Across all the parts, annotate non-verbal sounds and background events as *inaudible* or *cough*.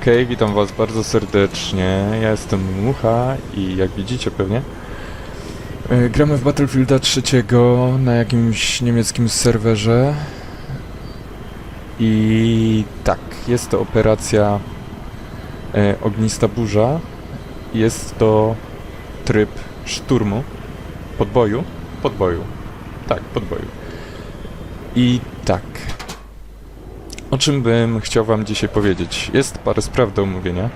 Okej, witam was bardzo serdecznie. Ja jestem Mucha i jak widzicie pewnie e, gramy w Battlefielda trzeciego na jakimś niemieckim serwerze. I tak, jest to operacja e, Ognista Burza. Jest to tryb szturmu, podboju, podboju. Tak, podboju. I tak, o czym bym chciał Wam dzisiaj powiedzieć? Jest parę spraw do omówienia,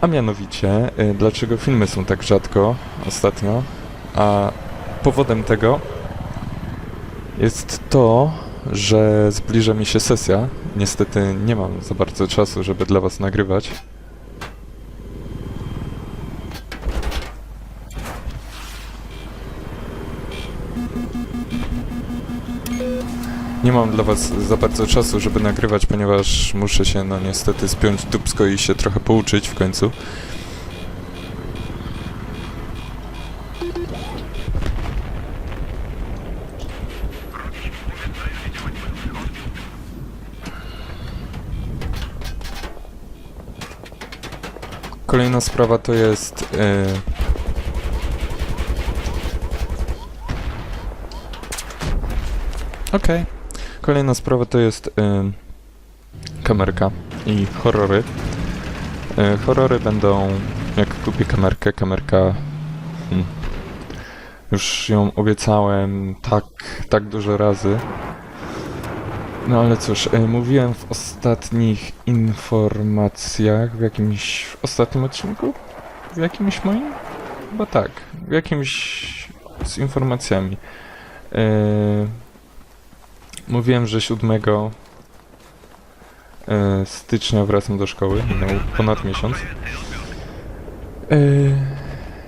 a mianowicie, y, dlaczego filmy są tak rzadko ostatnio, a powodem tego jest to, że zbliża mi się sesja. Niestety nie mam za bardzo czasu, żeby dla Was nagrywać. Nie mam dla was za bardzo czasu, żeby nagrywać, ponieważ muszę się, no niestety, spiąć dupsko i się trochę pouczyć w końcu. Kolejna sprawa to jest... Yy, Okej. Kolejna sprawa to jest ym, kamerka i horrory. Y, horrory będą, jak kupię kamerkę, kamerka... Hmm, już ją obiecałem tak, tak dużo razy. No ale cóż, y, mówiłem w ostatnich informacjach, w jakimś w ostatnim odcinku? W jakimś moim? Chyba tak, w jakimś z informacjami. Yy, Mówiłem, że 7 e, stycznia wracam do szkoły. Minął ponad miesiąc. E,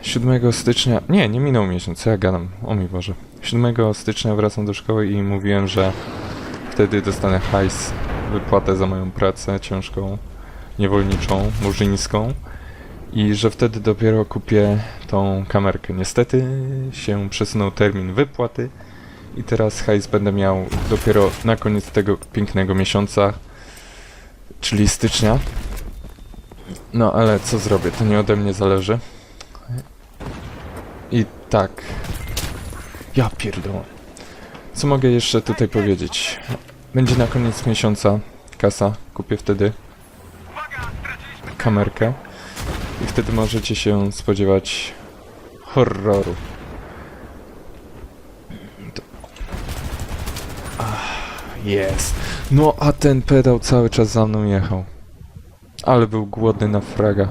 7 stycznia. Nie, nie minął miesiąc, ja gadam. O mi Boże. 7 stycznia wracam do szkoły i mówiłem, że wtedy dostanę hajs, wypłatę za moją pracę ciężką, niewolniczą, murzyńską. I że wtedy dopiero kupię tą kamerkę. Niestety się przesunął termin wypłaty. I teraz hajs będę miał dopiero na koniec tego pięknego miesiąca, czyli stycznia. No ale co zrobię, to nie ode mnie zależy. I tak. Ja pierdolę. Co mogę jeszcze tutaj powiedzieć? Będzie na koniec miesiąca kasa, kupię wtedy kamerkę i wtedy możecie się spodziewać horroru. Jest. No a ten pedał cały czas za mną jechał. Ale był głodny na fraga.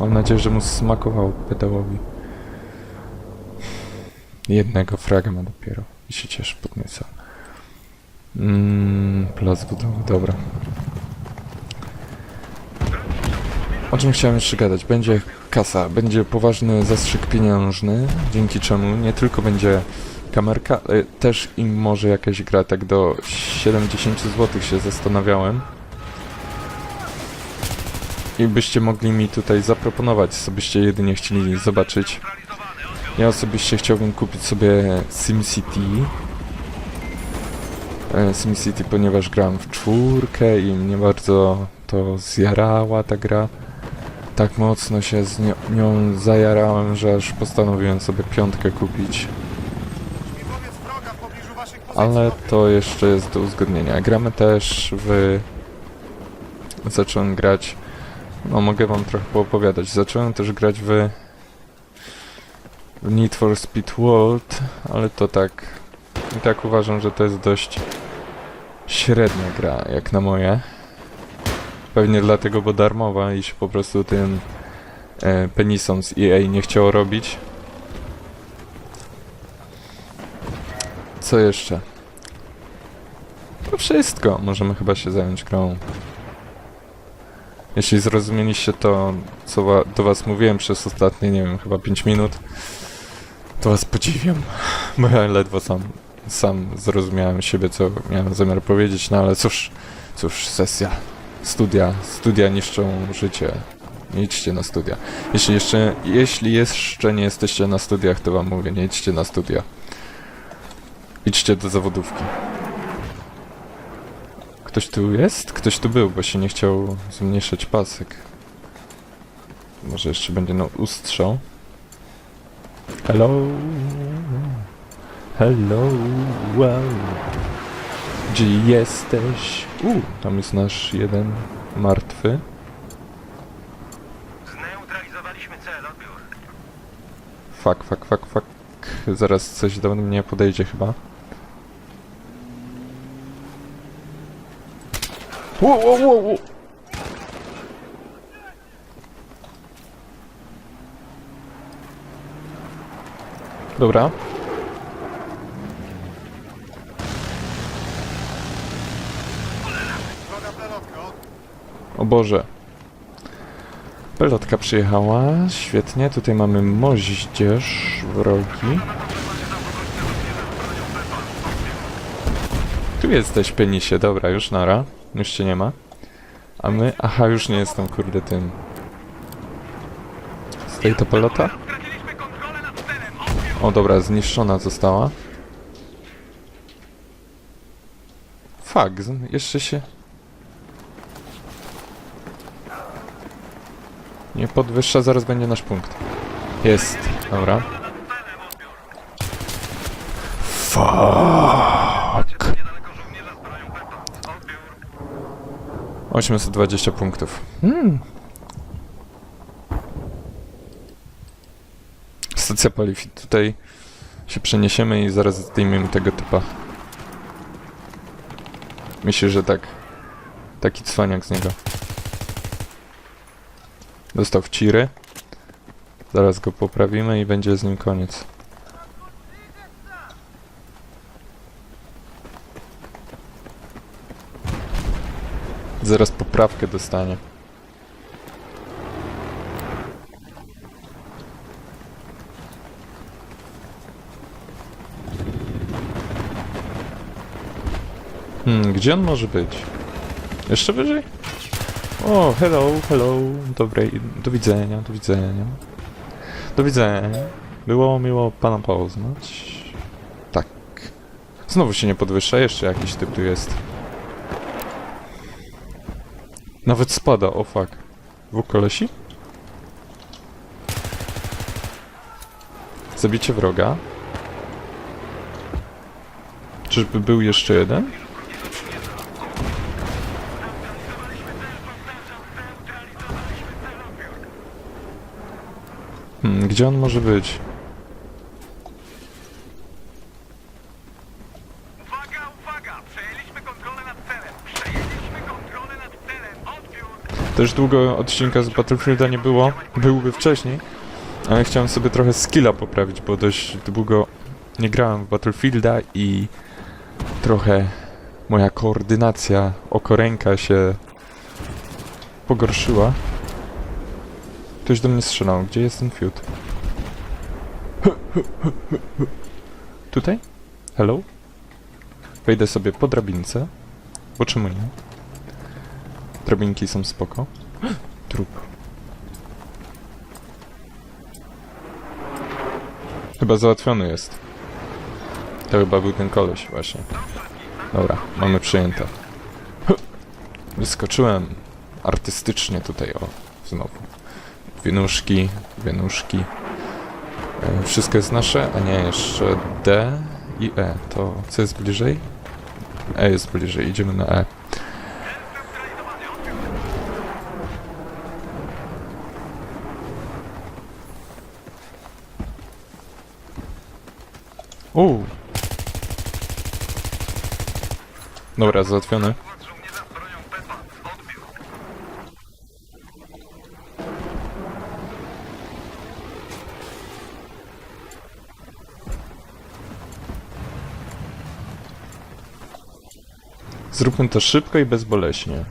Mam nadzieję, że mu smakował pedałowi. Jednego fraga ma dopiero. I się cieszy podnieca. Mmm, plac budowy, dobra. O czym chciałem jeszcze gadać? Będzie kasa, będzie poważny zastrzyk pieniężny, dzięki czemu nie tylko będzie kamerka, ale też im może jakaś gra, tak do 70 zł się zastanawiałem. I byście mogli mi tutaj zaproponować, co byście jedynie chcieli zobaczyć. Ja osobiście chciałbym kupić sobie SimCity. E, SimCity, ponieważ gram w czwórkę i mnie bardzo to zjarała ta gra. Tak mocno się z nią, nią zajarałem, że aż postanowiłem sobie piątkę kupić. Ale to jeszcze jest do uzgodnienia. Gramy też w... Zacząłem grać... No mogę wam trochę poopowiadać. Zacząłem też grać w... w Need for Speed World, ale to tak... I tak uważam, że to jest dość średnia gra, jak na moje. Pewnie dlatego, bo darmowa i się po prostu tym e, penisom z EA nie chciało robić. Co jeszcze? To wszystko. Możemy chyba się zająć grą. Jeśli zrozumieliście to, co wa do was mówiłem przez ostatnie, nie wiem, chyba 5 minut, to was podziwiam. *laughs* Bo ja ledwo sam, sam zrozumiałem siebie, co miałem zamiar powiedzieć, no ale cóż, cóż, sesja, studia, studia niszczą życie. Nie idźcie na studia. Jeśli jeszcze, jeśli jeszcze nie jesteście na studiach, to wam mówię, nie idźcie na studia. Idźcie do zawodówki. Ktoś tu jest? Ktoś tu był, bo się nie chciał zmniejszać pasek. Może jeszcze będzie no ustrzał. Hello. Hello. Wow. Gdzie jesteś? U, tam jest nasz jeden martwy. Zneutralizowaliśmy cel, odbiór. Fuck, fuck, fuck, fuck. Zaraz coś do mnie podejdzie chyba. Wo, wo, wo, wo. Dobra. O Boże. Pelotka przyjechała, świetnie. Tutaj mamy moździerz wrogi. Tu jesteś, penisie. Dobra, już nara. Już cię nie ma. A my... Aha, już nie jestem, kurde, tym. Stoi to pelota? O, dobra, zniszczona została. Fuck, jeszcze się... Nie podwyższa, zaraz będzie nasz punkt. Jest, dobra. Fuck. 820 punktów. Hmm. Stacja paliw. Tutaj się przeniesiemy i zaraz zdejmiemy tego typa. Myślę, że tak. Taki cwaniak z niego. Dostał w ciry. Zaraz go poprawimy i będzie z nim koniec. Zaraz poprawkę dostanie. Hmm, gdzie on może być? Jeszcze wyżej? O, hello, hello. Dobrej, do widzenia, do widzenia. Do widzenia. Było miło pana poznać. Tak. Znowu się nie podwyższa, jeszcze jakiś typ tu jest. Nawet spada, o fuck. Dwóch? Zabicie wroga. Czyżby był jeszcze jeden? Hmm, gdzie on może być? Też długo odcinka z Battlefielda nie było. Byłby wcześniej. Ale chciałem sobie trochę skilla poprawić, bo dość długo nie grałem w Battlefielda i trochę moja koordynacja oko-ręka się pogorszyła. Ktoś do mnie strzelał. Gdzie jest ten fiut? Tutaj? Hello? Wejdę sobie po drabince. Bo czemu nie? Drabinki są spoko. Trup. Chyba załatwiony jest. To chyba był ten koleś właśnie. Dobra, mamy przyjęte. Wyskoczyłem artystycznie tutaj, o, znowu. Dwie nóżki. E, wszystko jest nasze, a nie, jeszcze D i E. To co jest bliżej? E jest bliżej, idziemy na E. Uuu. Dobra, załatwiony. Skład żołnierza z bronią Pepa. Odbiór. Zróbmy to szybko i bezboleśnie.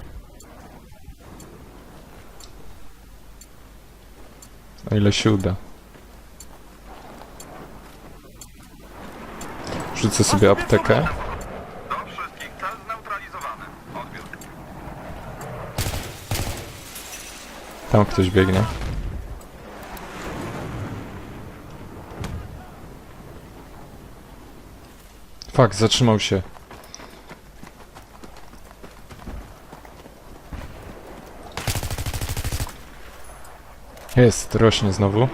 O ile się uda. Rzucę sobie aptekę. Tam ktoś biegnie. Fak, zatrzymał się. Jest, rośnie znowu.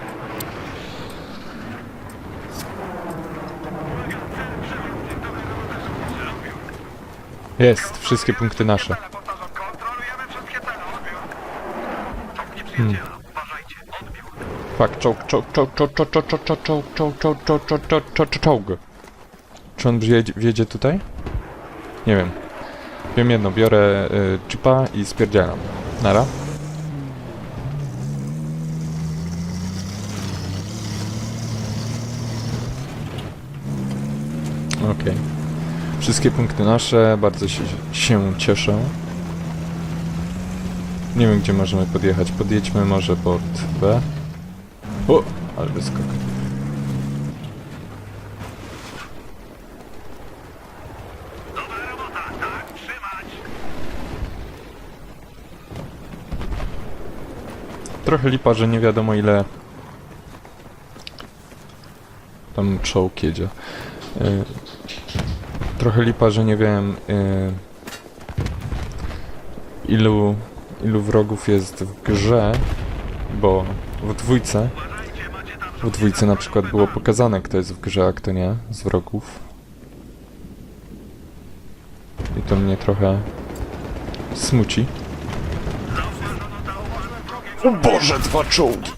Jest, wszystkie punkty nasze. Cele, odbiór. Czołg czołg, czołg, czołg, czołg, czołg, czołg, czołg. Czy on wjedzie, tutaj? Nie wiem. Wiem jedno, biorę y, chipa i spierdzielam. Nara. Okej. Wszystkie punkty nasze, bardzo się, się cieszę. Nie wiem, gdzie możemy podjechać. Podjedźmy może pod B. O, ale wyskok. Trochę lipa, że nie wiadomo ile tam czołg jedzie. Y, trochę lipa, że nie wiem y, ilu, ilu wrogów jest w grze, bo w dwójce w dwójce na przykład było pokazane kto jest w grze, a kto nie z wrogów. I to mnie trochę smuci. O Boże, dwa czołgi!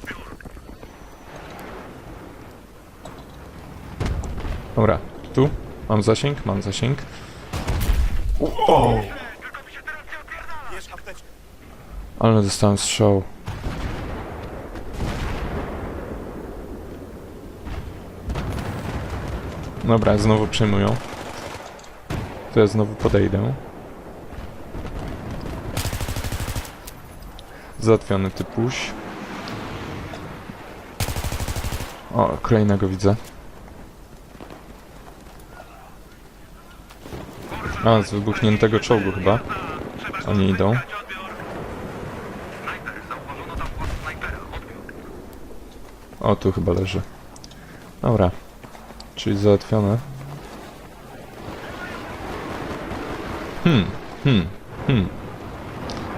Dobra, tu mam zasięg, mam zasięg. Apteczkę. Ale dostałem strzał. Dobra, znowu przejmują. To ja znowu podejdę. Załatwiony typuś. O, kolejnego widzę. A, z wybuchniętego czołgu chyba. Oni idą. O, tu chyba leży. Dobra. Czyli załatwione. Hmm, hmm, hmm.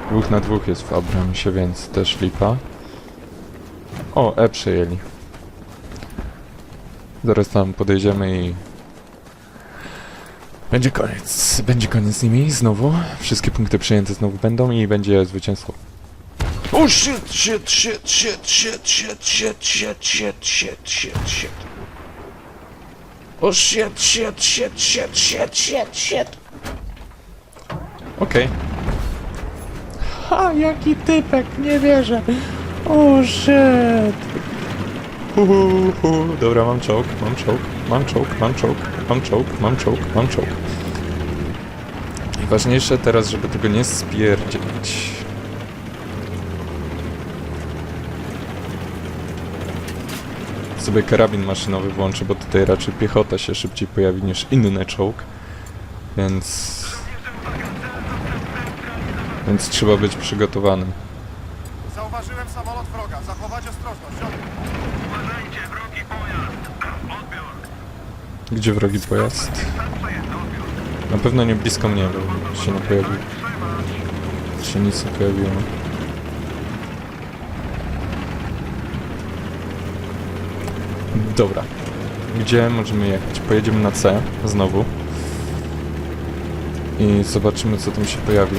Dwóch na dwóch jest w Abramsie, więc też lipa. O, E przejęli. Zaraz tam podejdziemy i... Będzie koniec. Będzie koniec z nimi znowu. Wszystkie punkty przejęte znowu będą i będzie zwycięstwo. Oh shit, shit, shit, shit, shit, shit, shit, shit, shit, shit, shit, shit. Oh shit, shit, shit, shit, shit, shit, shit. Okej. Ha, jaki typek, nie wierzę. Oh shit. Uhuhu. Dobra, mam czołg, mam czołg, mam czołg, mam czołg, mam czołg, mam czołg, mam czołg. Najważniejsze teraz, żeby tego nie spierdzieć. Sobie karabin maszynowy włączę, bo tutaj raczej piechota się szybciej pojawi niż inny czołg. Więc... Więc trzeba być przygotowanym. Zauważyłem samolot wroga, zachować ostrożność. Uważajcie, wrogi pojazd. Odbiór. Gdzie wrogi pojazd? Na pewno nie blisko mnie, bo się nie pojawił. Się nic nie pojawiło. Dobra. Gdzie możemy jechać? Pojedziemy na C znowu. I zobaczymy co tam się pojawi.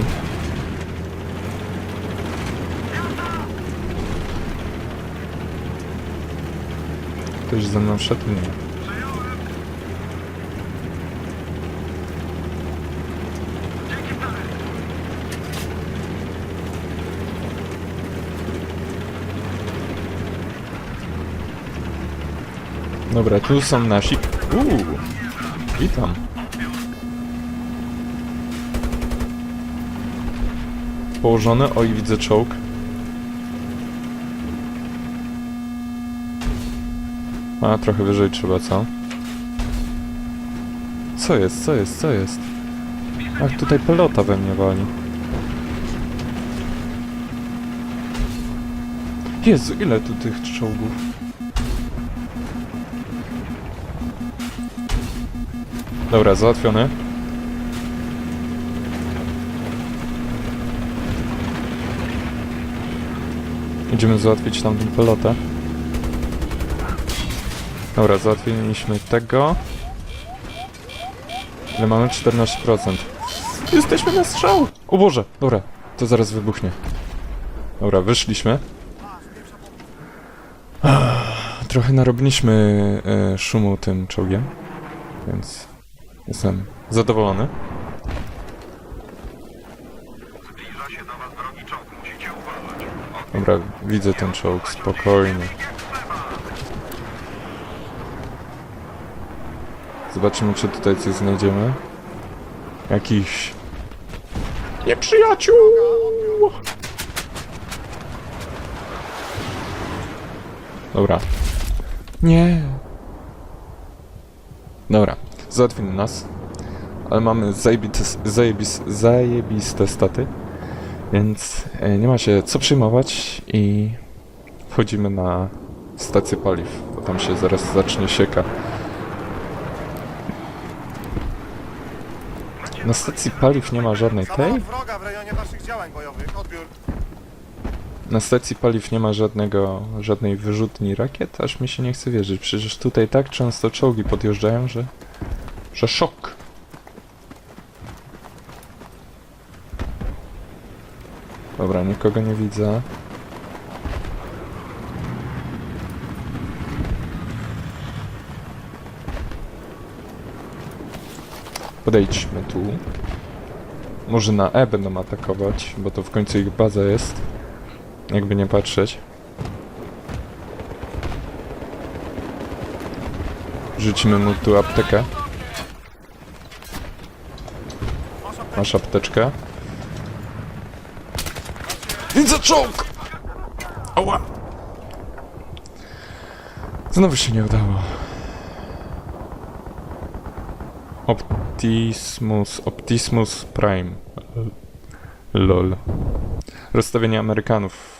Ktoś ze mną szedł? Nie. Dobra, tu są nasi. Uuu, witam. Położony, oj widzę czołg. A, trochę wyżej trzeba, co? Co jest, co jest, co jest? Ach, tutaj pelota we mnie wali. Jezu, ile tu tych czołgów? Dobra, załatwiony. Idziemy załatwić tamtą pelotę. Dobra, załatwiliśmy tego. Ile mamy? 14%. Jesteśmy na strzał! O Boże! Dobra, to zaraz wybuchnie. Dobra, wyszliśmy. Trochę narobiliśmy e, szumu tym czołgiem, więc jestem zadowolony. Zbliża się do was wrogi czołg. Musicie uważać. Dobra, widzę ten czołg, spokojnie. Zobaczymy, czy tutaj coś znajdziemy. Jakiś... Nieprzyjaciół! Dobra. Nie. Dobra, załatwimy nas. Ale mamy zajebiste, zajebis, zajebiste staty. Więc e, nie ma się co przejmować i wchodzimy na stację paliw, bo tam się zaraz zacznie sieka. Na stacji paliw nie ma żadnej tej? Samolot wroga w rejonie waszych działań bojowych. Odbiór. Na stacji paliw nie ma żadnego, żadnej wyrzutni rakiet, aż mi się nie chce wierzyć. Przecież tutaj tak często czołgi podjeżdżają, że... że szok. Dobra, nikogo nie widzę. Podejdźmy tu. Może na E będą atakować, bo to w końcu ich baza jest. Jakby nie patrzeć. Rzucimy mu tu aptekę. Masz apteczkę. Widzę czołg! Ała! Znowu się nie udało. Optimus, Optimus Prime. Lol. Rozstawienie Amerykanów.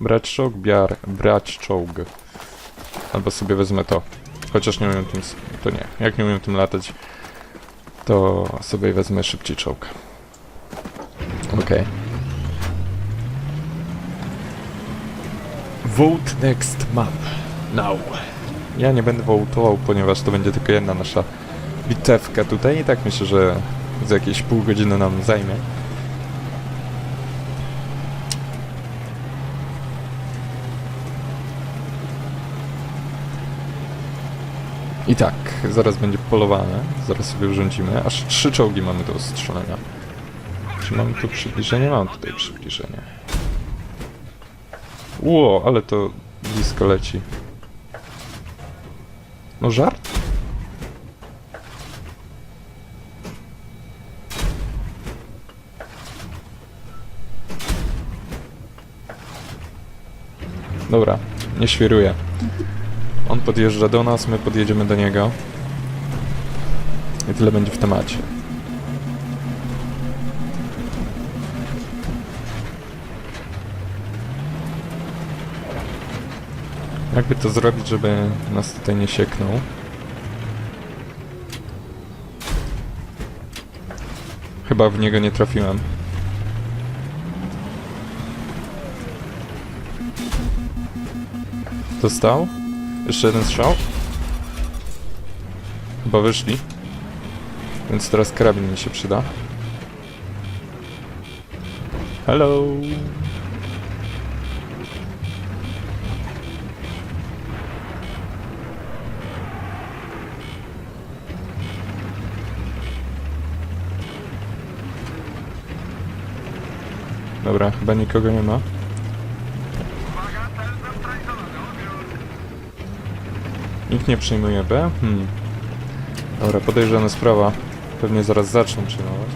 Brać czołg, biar, brać czołg. Albo sobie wezmę to. Chociaż nie umiem tym... To nie. Jak nie umiem tym latać, to sobie wezmę szybciej czołg. Okej. Vote next map. Now. Ja nie będę wołtował, ponieważ to będzie tylko jedna nasza bitewka tutaj i tak myślę, że za jakieś pół godziny nam zajmie. I tak, zaraz będzie polowane, zaraz sobie urządzimy. Aż trzy czołgi mamy do ostrzelenia. Czy mamy tu przybliżenie? Mam tutaj przybliżenie. Ło, ale to blisko leci. No żart? Dobra, nie świruję. On podjeżdża do nas, my podjedziemy do niego. I tyle będzie w temacie. Jakby to zrobić, żeby nas tutaj nie sieknął? Chyba w niego nie trafiłem. Dostał? Jeszcze jeden strzał? Chyba wyszli. Więc teraz karabin mi się przyda. Hello! Dobra, chyba nikogo nie ma. Uwaga, cel zneutralizowany. Odbiór. Nikt nie przyjmuje B? Hmm. Dobra, podejrzana sprawa. Pewnie zaraz zaczną przyjmować.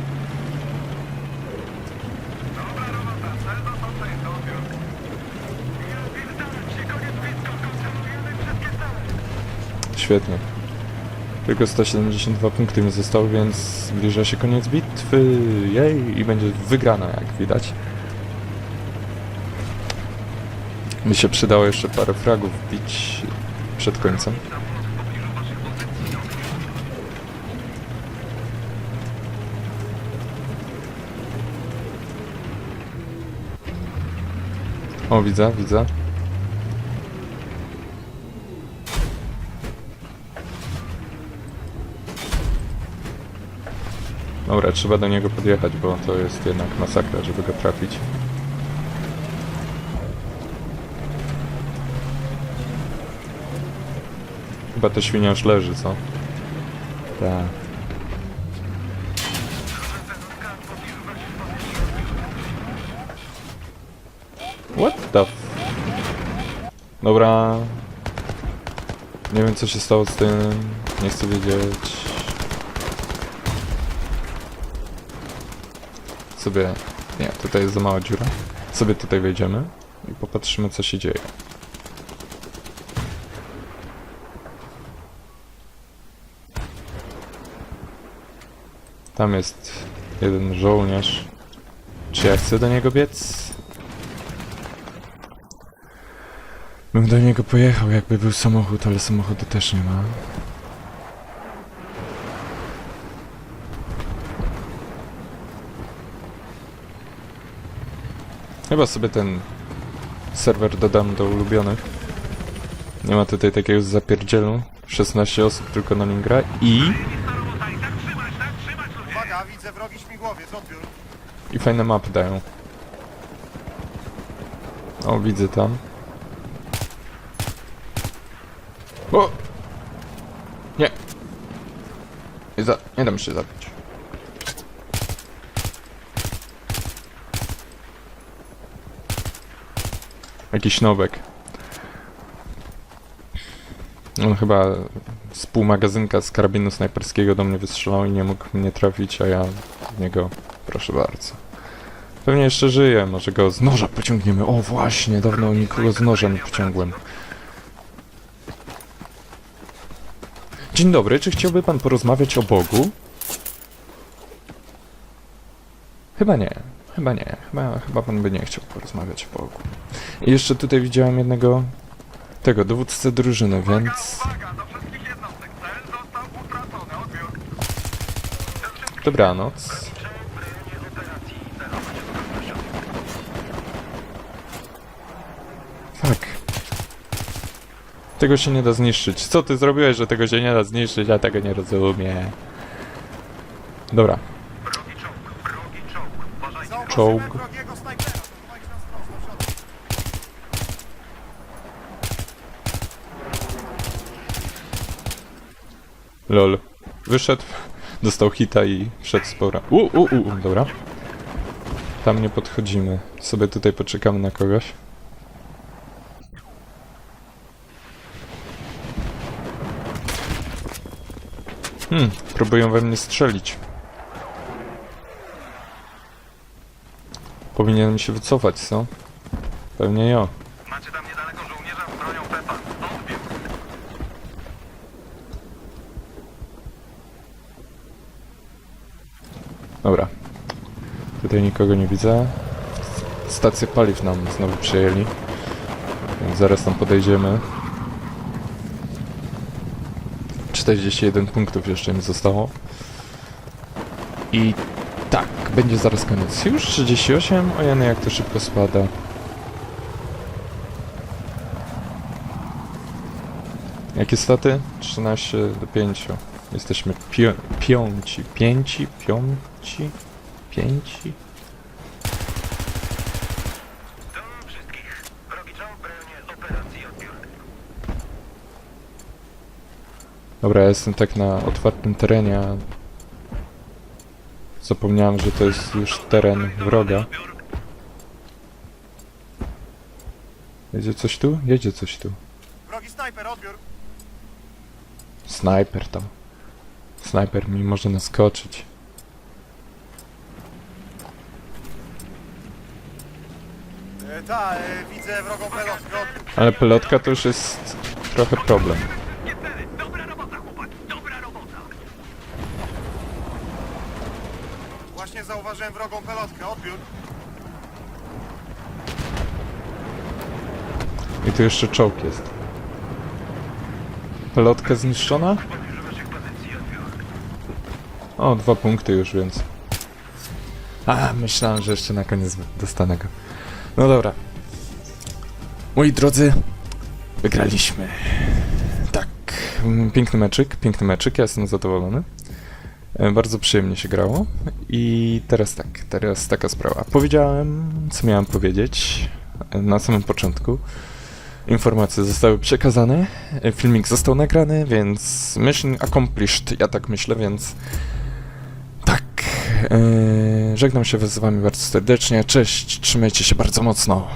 Świetnie. Tylko 172 punkty mi zostały, więc zbliża się koniec bitwy. Jej! I będzie wygrana, jak widać. Mi się przydało jeszcze parę fragów bić przed końcem. O, widzę, widzę. Dobra, trzeba do niego podjechać, bo to jest jednak masakra, żeby go trafić. Chyba ta świnia już leży, co? Tak. What the f... Dobra. Nie wiem co się stało z tym. Nie chcę wiedzieć. Sobie... Nie, tutaj jest za mała dziura. Sobie tutaj wejdziemy i popatrzymy co się dzieje. Tam jest jeden żołnierz. Czy ja chcę do niego biec? Bym do niego pojechał, jakby był samochód, ale samochodu też nie ma. Chyba sobie ten serwer dodam do ulubionych. Nie ma tutaj takiego zapierdzielu. 16 osób tylko na nim gra i tak trzymać, tak trzymać ludzie. Uwaga, widzę śmigłowiec, odbiór. i fajne mapy dają. O, widzę tam. O! Nie! Nie, za, nie dam się zabić. Jakiś nowek. On chyba z pół magazynka z karabinu snajperskiego do mnie wystrzelał i nie mógł mnie trafić, a ja w niego, proszę bardzo. Pewnie jeszcze żyje, może go z noża pociągniemy. O właśnie, dawno nikogo z noża nie pociągłem. Dzień dobry, czy chciałby pan porozmawiać o Bogu? Chyba nie, chyba nie, chyba, chyba pan by nie chciał porozmawiać o Bogu. I jeszcze tutaj widziałem jednego, tego, dowódcę drużyny, więc... Uwaga, do wszystkich jednostek. Cel został utracony. Odbiór. Dobranoc. Tak. Tego się nie da zniszczyć. Co ty zrobiłeś, że tego się nie da zniszczyć? Ja tego nie rozumiem. Dobra. Czołg. Lol. Wyszedł, dostał hita i wszedł powrotem. U, u, u, dobra. Tam nie podchodzimy. Sobie tutaj poczekamy na kogoś. Hmm, próbują we mnie strzelić. Powinienem się wycofać, co? Pewnie jo. Macie tam niedaleko żołnierza z bronią Pepa. Odbiór. Dobra. Tutaj nikogo nie widzę. Stację paliw nam znowu przejęli. Więc zaraz tam podejdziemy. 41 punktów jeszcze mi zostało. I tak, będzie zaraz koniec. Już 38? Ojeny, jak to szybko spada. Jakie staty? 13 do 5. Jesteśmy piąci. Pięci? Piąci? Do wszystkich. Operacji odbiór. Dobra, ja jestem tak na otwartym terenie, a zapomniałem, że to jest już teren wroga. Jedzie coś tu? Jedzie coś tu. Wrogi snajper, odbiór. Snajper tam. Snajper mi może naskoczyć. Ta, e, widzę wrogą pelotkę. Ale pelotka to już jest trochę problem. Dobra robota. Dobra robota. Właśnie zauważyłem wrogą pelotkę, odbiór. I tu jeszcze czołg jest. Pelotka zniszczona? O, dwa punkty już, więc... A, myślałem, że jeszcze na koniec dostanę go. No dobra. Moi drodzy, wygraliśmy. Tak, piękny meczyk, piękny meczyk, ja jestem zadowolony. E, Bardzo przyjemnie się grało. I teraz tak, teraz taka sprawa. Powiedziałem, co miałem powiedzieć e, na samym początku. Informacje zostały przekazane, e, filmik został nagrany, więc mission accomplished, ja tak myślę, więc żegnam się z wami bardzo serdecznie. Cześć, trzymajcie się bardzo mocno.